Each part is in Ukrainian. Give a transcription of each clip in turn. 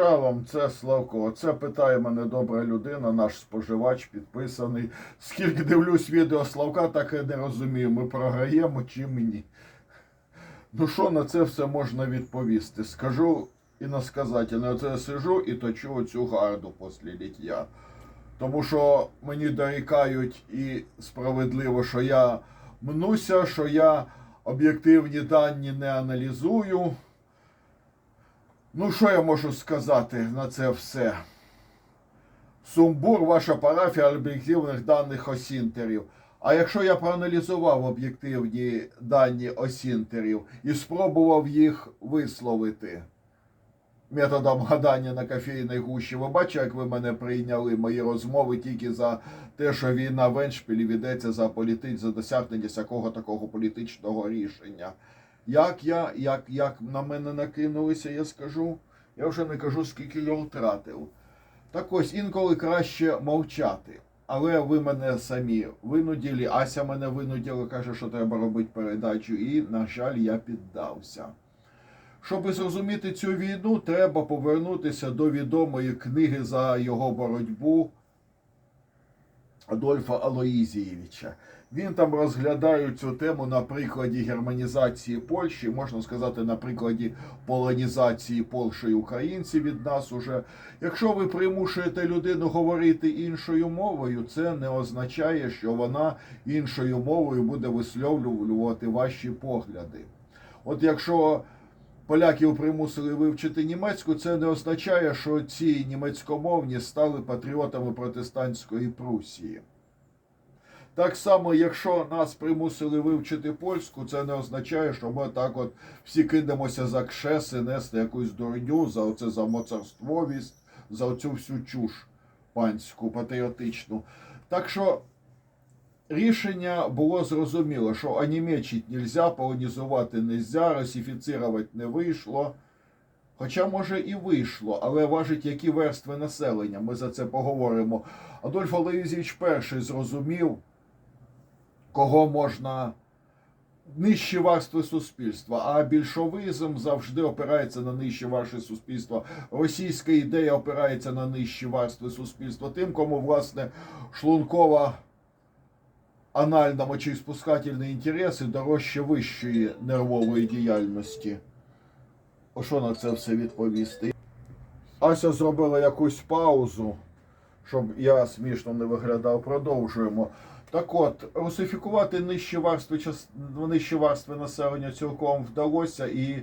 Шалом, це Славко. Це питає мене добра людина, наш споживач підписаний. Скільки дивлюсь відео Славка, так і не розумію, ми програємо чи ні. Ну що на це все можна відповісти? Скажу і іносказательно, оце я сижу і точу оцю гарду після ліття. Тому що мені дорікають і справедливо, що я мнуся, що я об'єктивні дані не аналізую. Ну, що я можу сказати на це все? Сумбур, ваша парафія об'єктивних даних осінтерів. А якщо я проаналізував об'єктивні дані осінтерів і спробував їх висловити методом гадання на кофейній гущі, ви бачите, як ви мене прийняли мої розмови тільки за те, що війна в Еншпілі ведеться за політич, за досягнення всякого такого політичного рішення. Як я, як, як на мене накинулися, я скажу. Я вже не кажу, скільки я втратив. Так ось інколи краще мовчати. Але ви мене самі винудили, Ася мене винудила, каже, що треба робити передачу, і, на жаль, я піддався. Щоб зрозуміти цю війну, треба повернутися до відомої книги за його боротьбу Адольфа Алоїзієвича. Він там розглядає цю тему на прикладі германізації Польщі, можна сказати, на прикладі полонізації Польщі українців від нас уже. Якщо ви примушуєте людину говорити іншою мовою, це не означає, що вона іншою мовою буде висловлювати ваші погляди. От якщо поляків примусили вивчити німецьку, це не означає, що ці німецькомовні стали патріотами протестантської Прусії. Так само, якщо нас примусили вивчити польську, це не означає, що ми так от всі кидаємося за кшеси, нести якусь дурню, за оце за моцарствовість, за оцю всю чуш панську, патріотичну. Так що рішення було зрозуміло, що анімечить нельзя, полонізувати нельзя, росифіцировать не вийшло. Хоча, може, і вийшло, але важить, які верстви населення. Ми за це поговоримо. Адольф Алоїзович перший зрозумів, кого можна нижчі верстви суспільства, а більшовизм завжди опирається на нижчі верстви суспільства. Російська ідея опирається на нижчі верстви суспільства. Тим, кому, власне, шлункова анально мочеиспускательні інтереси дорожче вищої нервової діяльності. О що на це все відповісти? Ася зробила якусь паузу, щоб я смішно не виглядав. Продовжуємо. Так от, русифікувати нижчі верстви, час- нижчі верстви населення цілком вдалося, і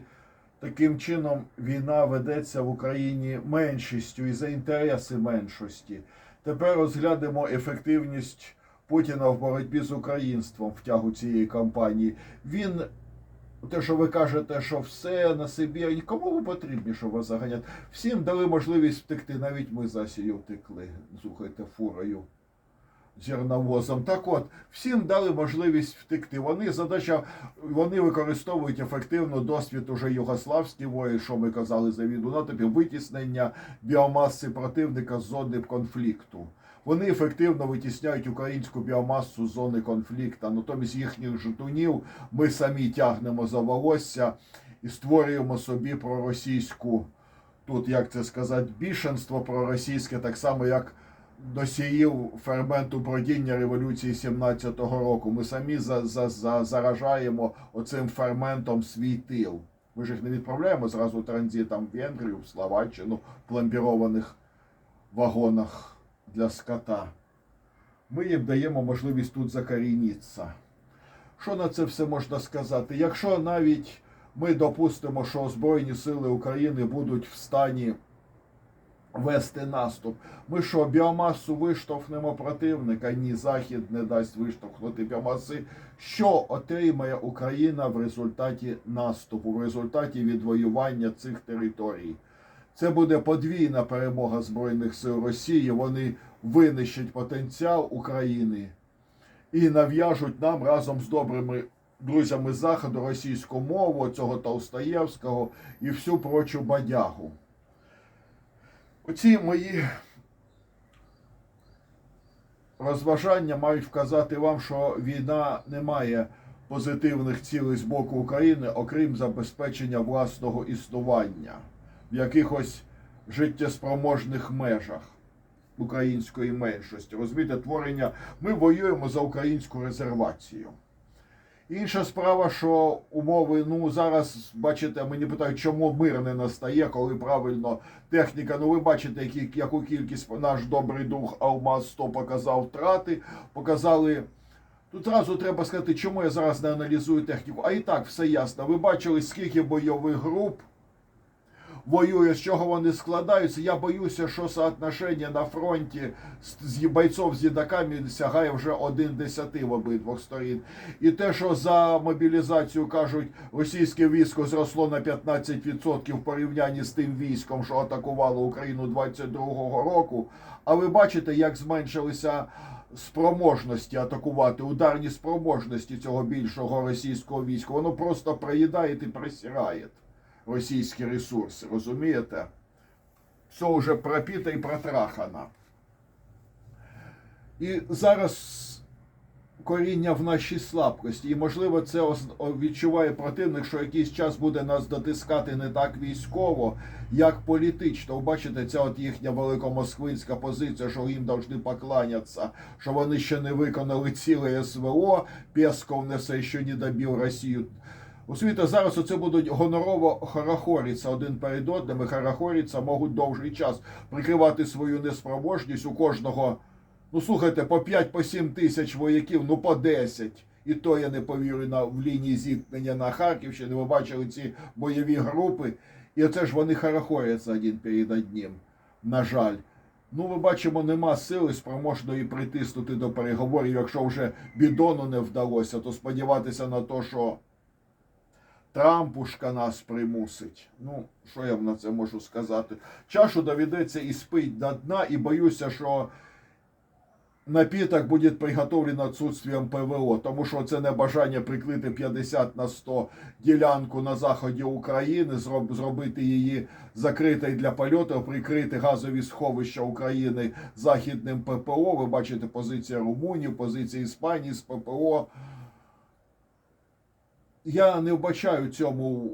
таким чином війна ведеться в Україні меншістю і за інтереси меншості. Тепер розглянемо ефективність Путіна в боротьбі з українством в тягу цієї кампанії. Він те, що ви кажете, що все на собі, кому ви потрібні, щоб вас заганять? Всім дали можливість втекти. Навіть ми з Асією втекли, слухайте, фурою, зерновозом. Так от, всім дали можливість втекти. Вони задача, вони використовують ефективно досвід уже югославської вої, що ми казали за війну, на тобі витіснення біомаси противника з зони конфлікту. Вони ефективно витісняють українську біомасу з зони конфлікту. Натомість їхніх житунів ми самі тягнемо за волосся і створюємо собі проросійську, тут як це сказати, бішенство проросійське, так само як носіїв ферменту бродіння революції 17-го року. Ми самі за, за, за, заражаємо оцим ферментом свій тил. Ми ж їх не відправляємо зразу транзитом в Венгрію, в Словаччину, в пломбірованих вагонах для скота. Ми їм даємо можливість тут закорінитися. Що на це все можна сказати? Якщо навіть ми допустимо, що Збройні сили України будуть в стані вести наступ, ми що, біомасу виштовхнемо противника? Ні, Захід не дасть виштовхнути біомаси. Що отримає Україна в результаті наступу, в результаті відвоювання цих територій? Це буде подвійна перемога Збройних сил Росії. Вони винищать потенціал України і нав'яжуть нам разом з добрими друзями Заходу російську мову, цього Толстоєвського і всю прочу бадягу. Оці мої розважання мають вказати вам, що війна не має позитивних цілей з боку України, окрім забезпечення власного існування в якихось життєспроможних межах української меншості. Розумієте, творення. Ми воюємо за українську резервацію. Інша справа, що умови, ну зараз бачите, мені питають, чому мир не настає, коли правильно техніка. Ну ви бачите, які, яку кількість наш добрий друг Алмаз 100 показав втрати, показали. Тут одразу треба сказати, чому я зараз не аналізую техніку. А і так все ясно. Ви бачили, скільки бойових груп воює, з чого вони складаються. Я боюся, що соотношення на фронті з бойців з їдаками сягає вже один десяти в обидвох сторін. І те, що за мобілізацію кажуть, російське військо зросло на 15% в порівнянні з тим військом, що атакувало Україну 22-го року. А ви бачите, як зменшилися спроможності атакувати, ударні спроможності цього більшого російського війська. Воно просто проїдає і присирає російські ресурси, розумієте? Все вже пропіта і протрахано. І зараз коріння в нашій слабкості. І, можливо, це відчуває противник, що якийсь час буде нас дотискати не так військово, як політично. Ви Бачите, ця от їхня великомосквинська позиція, що їм повинні покланятися, що вони ще не виконали ціле СВО, Песков несе, що не добив Росію. Розумієте, зараз оце будуть гонорово хорохориться один перед одним, і хорохориться можуть довший час прикривати свою неспроможність у кожного. Ну слухайте, по 5 по 7 тисяч вояків, ну по 10. І то я не повірю на в лінії зіткнення на Харківщині. Ви бачили ці бойові групи, і оце ж вони хорохоряться один перед одним. На жаль. Ну, ми бачимо, нема сили спроможної притиснути до переговорів. Якщо вже бідону не вдалося, то сподіватися на те, що Трампушка нас примусить. Ну, що я на це можу сказати? Чашу доведеться і спить до дна, і боюся, що напіток буде приготовлен отсутствием ПВО, тому що це не бажання прикрити 50 на 100 ділянку на заході України, зробити її закритою для польотів, прикрити газові сховища України західним ППО. Ви бачите позиція Румунії, позиція Іспанії з ППО. Я не вбачаю цьому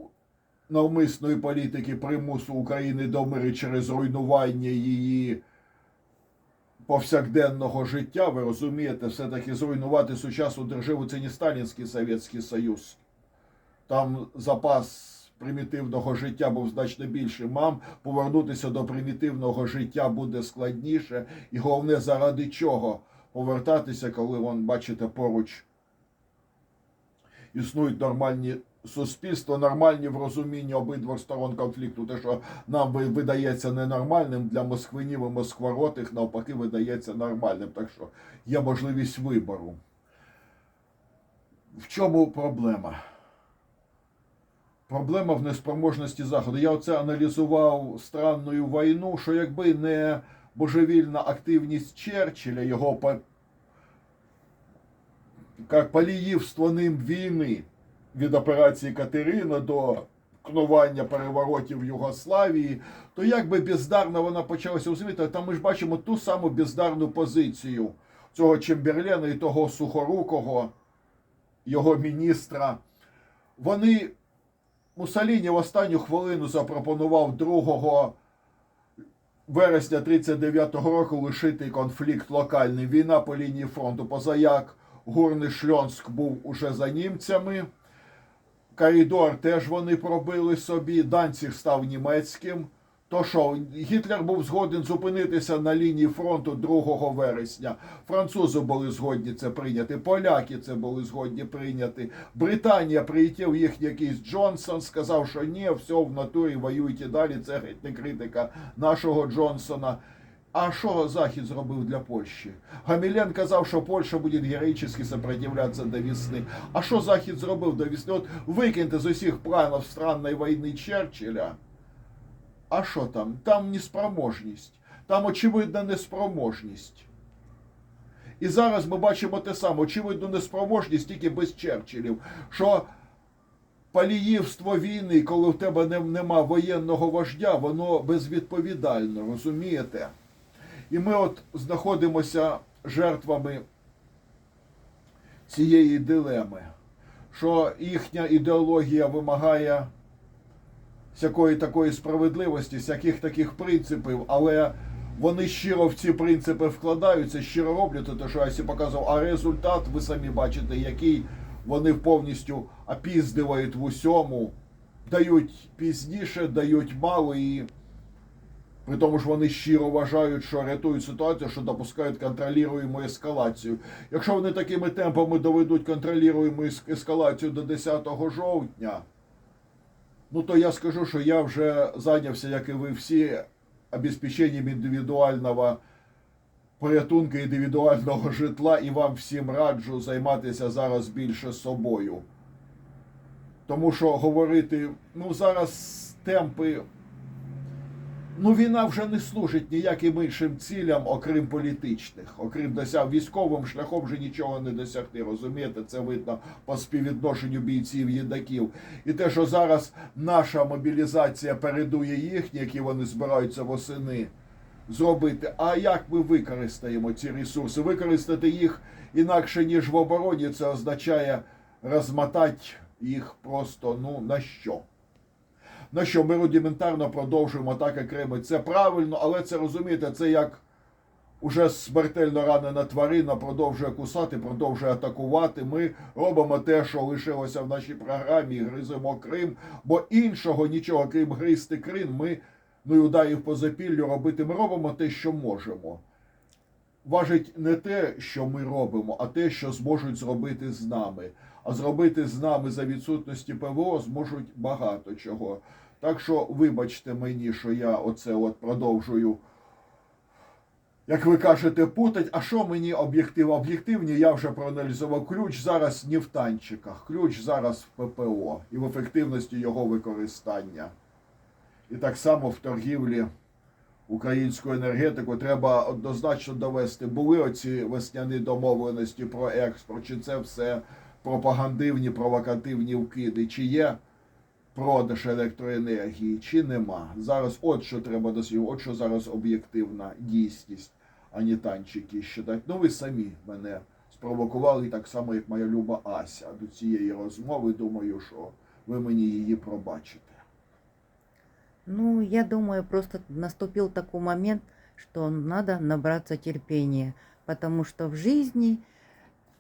навмисної політики примусу України до миру через руйнування її повсякденного життя. Ви розумієте, все-таки зруйнувати сучасну державу це не Сталінський Совєтський Союз. Там запас примітивного життя був значно більший. Мам повернутися до примітивного життя буде складніше, і головне, заради чого повертатися, коли вон, бачите, поруч існують нормальні суспільства, нормальні в розумінні обидвох сторон конфлікту. Те, що нам видається ненормальним для москвинів і москворотих, навпаки, видається нормальним. Так що є можливість вибору. В чому проблема? Проблема в неспроможності Заходу. Я оце аналізував странною війну, що якби не божевільна активність Черчилля, його як ним війни від операції Катерина до кнування переворотів в Югославії, то як би бездарно вона почалася розумієте, там ми ж бачимо ту саму бездарну позицію цього Чемберлена і того сухорукого, його міністра. Вони Мусаліні в останню хвилину запропонував 2 вересня 39-го року лишити конфлікт локальний. Війна по лінії фронту. Позаяк Гурний Шльонськ був уже за німцями. Коридор теж вони пробили собі. Данців став німецьким. То що, Гітлер був згоден зупинитися на лінії фронту 2 вересня. Французи були згодні це прийняти, поляки це були згодні прийняти. Британія прилетів їхній якийсь Джонсон, сказав, що ні, все в натурі воюйте далі. Це не критика нашого Джонсона. А що Захід зробив для Польщі? Гамілен казав, що Польща буде героїчно сопротивлятися до весни. А що Захід зробив до весни? От викиньте з усіх планів странної війни Черчилля. А що там? Там неспроможність. Там очевидна неспроможність. І зараз ми бачимо те саме, очевидну неспроможність тільки без Черчиллів. Що паліївство війни, коли в тебе не- нема воєнного вождя, воно безвідповідально, розумієте? І ми от знаходимося жертвами цієї дилеми, що їхня ідеологія вимагає всякої такої справедливості, всяких таких принципів, але вони щиро в ці принципи вкладаються, щиро роблять те, що я сі показував. А результат, ви самі бачите, який вони повністю опіздивають в усьому, дають пізніше, дають мало і. При тому ж вони щиро вважають, що рятують ситуацію, що допускають контролюємо ескалацію. Якщо вони такими темпами доведуть контролюємо ескалацію до 10 жовтня, ну то я скажу, що я вже зайнявся, як і ви всі, обезпеченням індивідуального порятунку, індивідуального житла, і вам всім раджу займатися зараз більше собою. Тому що говорити, ну зараз темпи. Ну, війна вже не служить ніяким іншим цілям, окрім політичних, окрім досяг військовим шляхом вже нічого не досягти. Розумієте, це видно по співвідношенню бійців їдаків. І те, що зараз наша мобілізація передує їхні, які вони збираються восени зробити. А як ми використаємо ці ресурси? Використати їх інакше ніж в обороні, це означає розмотати їх просто ну на що? На що ми рудиментарно продовжуємо так, як Криму. Це правильно, але це розумієте, це як уже смертельно ранена тварина продовжує кусати, продовжує атакувати. Ми робимо те, що лишилося в нашій програмі, гриземо Крим, бо іншого нічого, крім гризти Крим, ми ну і ударів по запіллю робити. Ми робимо те, що можемо. Важить не те, що ми робимо, а те, що зможуть зробити з нами. А зробити з нами за відсутності ПВО зможуть багато чого. Так що, вибачте мені, що я оце от продовжую, як ви кажете, путать. А що мені об'єктив? Об'єктивні я вже проаналізував. Ключ зараз не в танчиках, ключ зараз в ППО і в ефективності його використання. І так само в торгівлі українську енергетику треба однозначно довести. Були оці весняні домовленості про експорт, чи це все пропагандивні, провокативні вкиди, чи є продаж електроенергії, чи нема. Зараз от що треба досліджувати, от що зараз об'єктивна дійсність, а не танчики щитать. Ну ви самі мене спровокували так само, як моя люба Ася до цієї розмови. Думаю, що ви мені її пробачите. Ну, я думаю, просто наступил такой момент, что надо набраться терпения, потому что в жизни,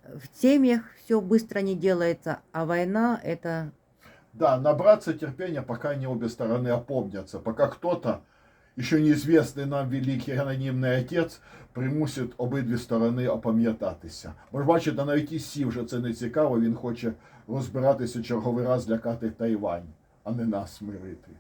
в семьях все быстро не делается, а война это Да, набраться терпения, пока не обе стороны опомнятся, пока кто-то, еще неизвестный нам великий анонимний отець, примусить обидві сторони опам'ятатися. Бо ж бачите, навіть і Сі вже це не цікаво, він хоче розбиратися черговий раз лякати Тайвань, а не нас мирити.